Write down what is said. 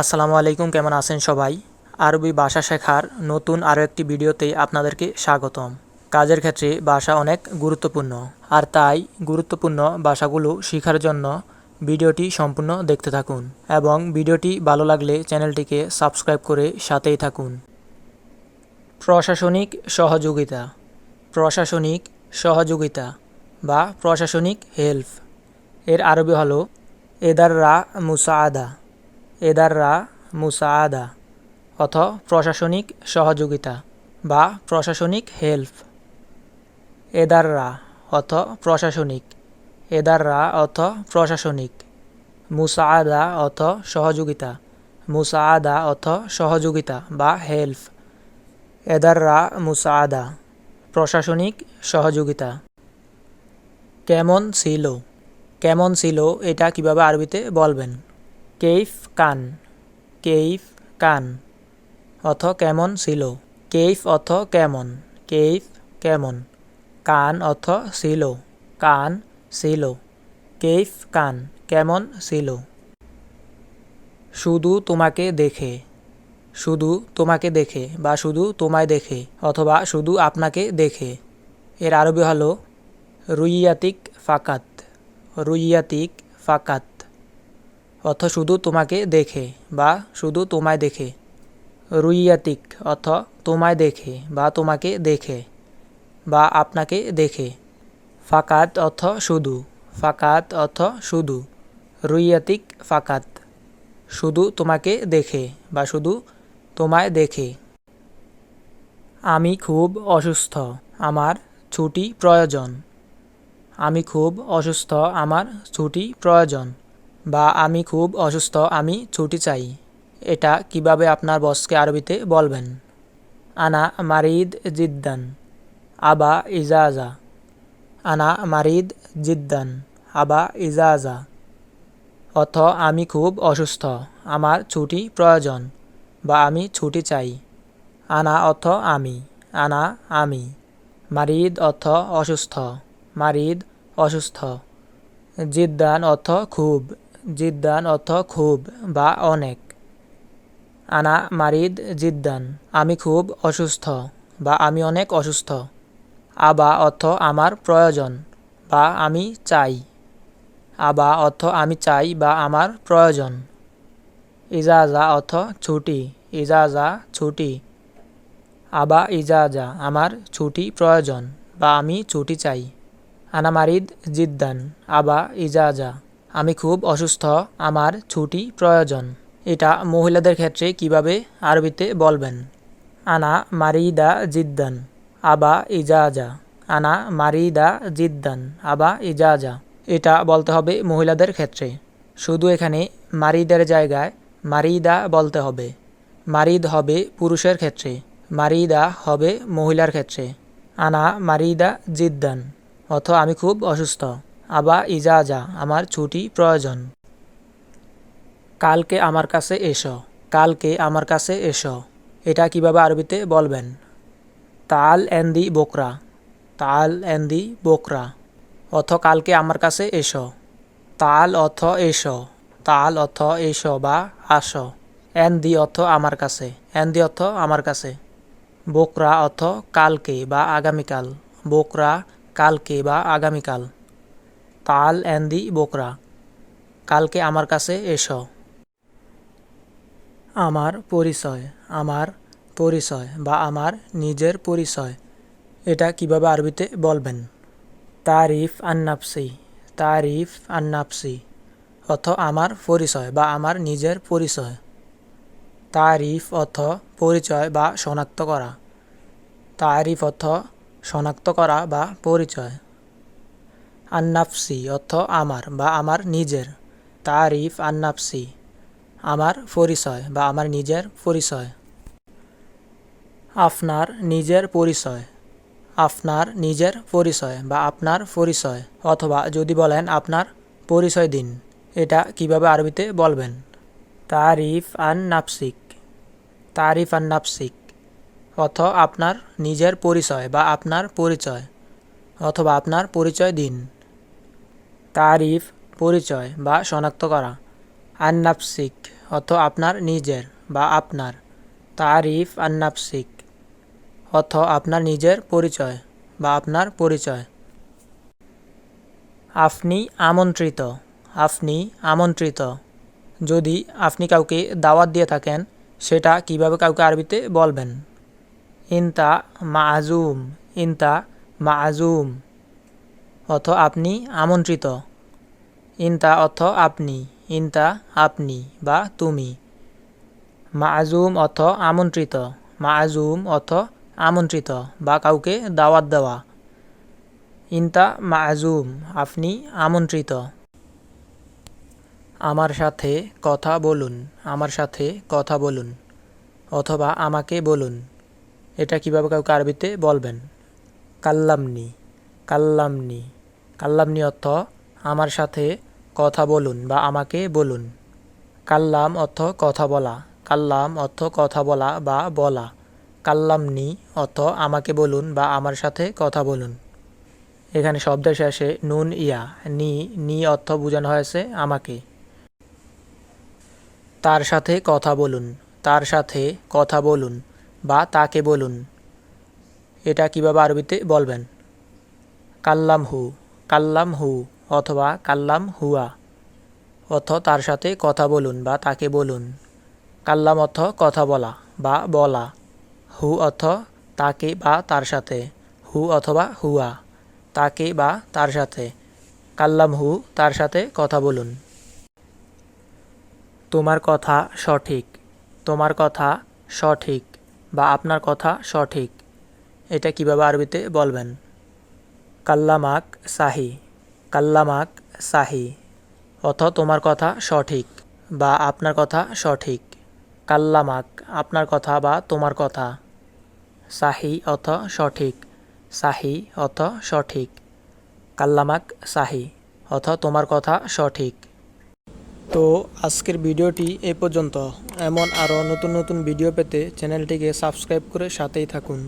আসসালামু আলাইকুম, কেমন আছেন সবাই? আরবি ভাষা শেখার নতুন আরও একটি ভিডিওতে আপনাদেরকে স্বাগতম। কাজের ক্ষেত্রে ভাষা অনেক গুরুত্বপূর্ণ, আর তাই গুরুত্বপূর্ণ ভাষাগুলো শেখার জন্য ভিডিওটি সম্পূর্ণ দেখতে থাকুন এবং ভিডিওটি ভালো লাগলে চ্যানেলটিকে সাবস্ক্রাইব করে সাথেই থাকুন। প্রশাসনিক সহযোগিতা প্রশাসনিক সহযোগিতা বা প্রশাসনিক হেল্প। এর আরবি হলো, এদাররা মুসাআদা। এদাররা মুসাআদা, অথ প্রশাসনিক সহযোগিতা বা প্রশাসনিক হেল্প। এদাররা, অথ প্রশাসনিক। এদাররা, অথ প্রশাসনিক। মুসাআদা, অথ সহযোগিতা। মুসাআদা, অথ সহযোগিতা বা হেল্প। এদাররা, মুসাআদা। প্রশাসনিক সহযোগিতা। কেমন ছিল? কেমন ছিল এটা কীভাবে আরবিতে বলবেন? কেইফ কান কেইফ কান। অথ কেমন ছিল? কেইফ অথ কেমন? কেইফ কেমন? কান অথ ছিল? কান ছিল? কেইফ কান কেমন ছিল? শুধু তোমাকে দেখে, শুধু তোমাকে দেখে বা শুধু তোমায় দেখে অথবা শুধু আপনাকে দেখে। এর আরবি হলো রুইয়াতিক ফাকাত রুইয়াতিক ফাকাত। অথ শুধু তোমাকে দেখে বা শুধু তোমায় দেখে। রুইয়াতিক অথ তোমায় দেখে বা তোমাকে দেখে বা আপনাকে দেখে। ফাকাত অথ শুধু, ফাকাত অথ শুধু। রুইয়াতিক ফাকাত, শুধু তোমাকে দেখে বা শুধু তোমায় দেখে। আমি খুব অসুস্থ, আমার ছুটি প্রয়োজন। আমি খুব অসুস্থ, আমার ছুটি প্রয়োজন। বা আমি খুব অসুস্থ, আমি ছুটি চাই। এটা কীভাবে আপনার বসকে আরবিতে বলবেন? আনা মারিদ জিদ্দান, আবা ইজাজা। আনা মারিদ জিদ্দান, আবা ইজাজা। অথ, আমি খুব অসুস্থ, আমার ছুটি প্রয়োজন বা আমি ছুটি চাই। আনা অথ, আমি, আনা আমি। মারিদ অথ, অসুস্থ, মারিদ অসুস্থ। জিদ্দান অর্থ খুব। জিদ্দান অর্থ খুব বা অনেক। আনা মারিদ জিদ্দান, আমি খুব অসুস্থ বা আমি অনেক অসুস্থ। আবা অর্থ আমার প্রয়োজন বা আমি চাই। আবা অর্থ আমি চাই বা আমার প্রয়োজন। ইজাজা অর্থ ছুটি, ইজাজা ছুটি। আবা ইজাজা, আমার ছুটি প্রয়োজন বা আমি ছুটি চাই। আনামারিদ জিদ্দান, আবা ইজাজা। আমি খুব অসুস্থ, আমার ছুটি প্রয়োজন। এটা মহিলাদের ক্ষেত্রে কীভাবে আরবিতে বলবেন? আনা মারিদা জিদ্দান, আবা ইজাজা। আনা মারিদা জিদ্দান, আবা ইজাজা। এটা বলতে হবে মহিলাদের ক্ষেত্রে। শুধু এখানে মারিদের জায়গায় মারিদা বলতে হবে। মারিদ হবে পুরুষের ক্ষেত্রে, মারিদা হবে মহিলার ক্ষেত্রে। আনা মারিদা জিদ্দান, অথ আমি খুব অসুস্থ। আবা ইজাজা আমার ছুটি প্রয়োজন। কালকে আমার কাছে এসো, কালকে আমার কাছে এসো। এটা কীভাবে আরবিতে বলবেন? তাল এন্দি বোকরা, তাল এন্দি বোকরা। অথ কালকে আমার কাছে এসো, তাল অথ এসো, তাল অথ এসো বা আসো। এন্দি অথ আমার কাছে, এন্দি অথ আমার কাছে। বোকরা অথ কালকে বা আগামীকাল, বোকরা কালকে বা আগামীকাল। তাল এন্দি বোকরা, কালকে আমার কাছে এসো। আমার পরিচয় আমার পরিচয় বা আমার নিজের পরিচয়, এটা কীভাবে আরবিতে বলবেন? তারিফ আন্নাপসি তারিফ আন্নাপসি অথ আমার পরিচয় বা আমার নিজের পরিচয়। তারিফ অর্থ পরিচয় বা শনাক্ত করা। তারিফ অর্থ শনাক্ত করা বা পরিচয়। আন্নাফসি অর্থ আমার বা আমার নিজের। তারিফ আন্নাফসি, আমার পরিচয় বা আমার নিজের পরিচয়। আপনার নিজের পরিচয়, আপনার নিজের পরিচয় বা আপনার পরিচয়, অথবা যদি বলেন আপনার পরিচয় দিন, এটা কীভাবে আরবিতে বলবেন? তারিফ আন নাফসিক তারিফ আন নাফসিক অথ আপনার নিজের পরিচয় বা আপনার পরিচয়, অথবা আপনার পরিচয় দিন। তারিফ, পরিচয় বা শনাক্ত করা। আন্নাপসিক অর্থ আপনার নিজের বা আপনার। তারিফ, আন্নাফসিক অর্থ আপনার নিজের পরিচয় বা আপনার পরিচয়। আপনি আমন্ত্রিত আপনি আমন্ত্রিত। যদি আপনি কাউকে দাওয়াত দিয়ে থাকেন, সেটা কীভাবে কাউকে আরবিতে বলবেন? ইনতা মাআজুম ইনতা মাআজুম অর্থ আপনি আমন্ত্রিত। ইনতা অর্থ আপনি, ইনতা আপনি বা তুমি। মাআজুম অর্থ আমন্ত্রিত মাআজুম অর্থ আমন্ত্রিত বা কাউকে দাওয়াত দেওয়া। ইনতা মাআজুম আপনি আমন্ত্রিত। আমার সাথে কথা বলুন, আমার সাথে কথা বলুন, অথবা আমাকে বলুন। এটা কীভাবে কাউকে আরবিতে বলবেন? কাল্লামনি কাল্লামনি। কাল্লামনি অর্থ আমার সাথে কথা বলুন বা আমাকে বলুন। কাল্লাম অর্থ কথা বলা, কাল্লাম অর্থ কথা বলা বা বলা। কাল্লামনি অর্থ আমাকে বলুন বা আমার সাথে কথা বলুন। এখানে শব্দের শেষে নুন ইয়া, নি নি অর্থ বোঝানো হয়েছে আমাকে। তার সাথে কথা বলুন, তার সাথে কথা বলুন বা তাকে বলুন। এটা কীভাবে আরবিতে বলবেন? কাল্লাম হু কাল্লাম হু অথবা কাল্লাম হুয়া। অর্থ তার সাথে কথা বলুন বা তাকে বলুন। কাল্লাম অর্থ কথা বলা বা বলা। হু অর্থ তাকে বা তার সাথে। হু অথবা হুয়া। তাকে বা তার সাথে। কাল্লাম হু তার সাথে কথা বলুন। তোমার কথা সঠিক। তোমার কথা সঠিক বা আপনার কথা সঠিক। এটা কীভাবে আরবিতে বলবেন? কাল্লামাক সাহি কাল্লামাক সাহি। অথ তোমার কথা সঠিক বা আপনার কথা সঠিক। কাল্লামাক, আপনার কথা বা তোমার কথা। সাহি অথ সঠিক, সাহি অথ সঠিক। কাল্লামাক সাহি, অথ তোমার কথা সঠিক। তো আজকের ভিডিওটি এ পর্যন্ত। এমন আরও নতুন নতুন ভিডিও পেতে চ্যানেলটিকে সাবস্ক্রাইব করে সাথেই থাকুন।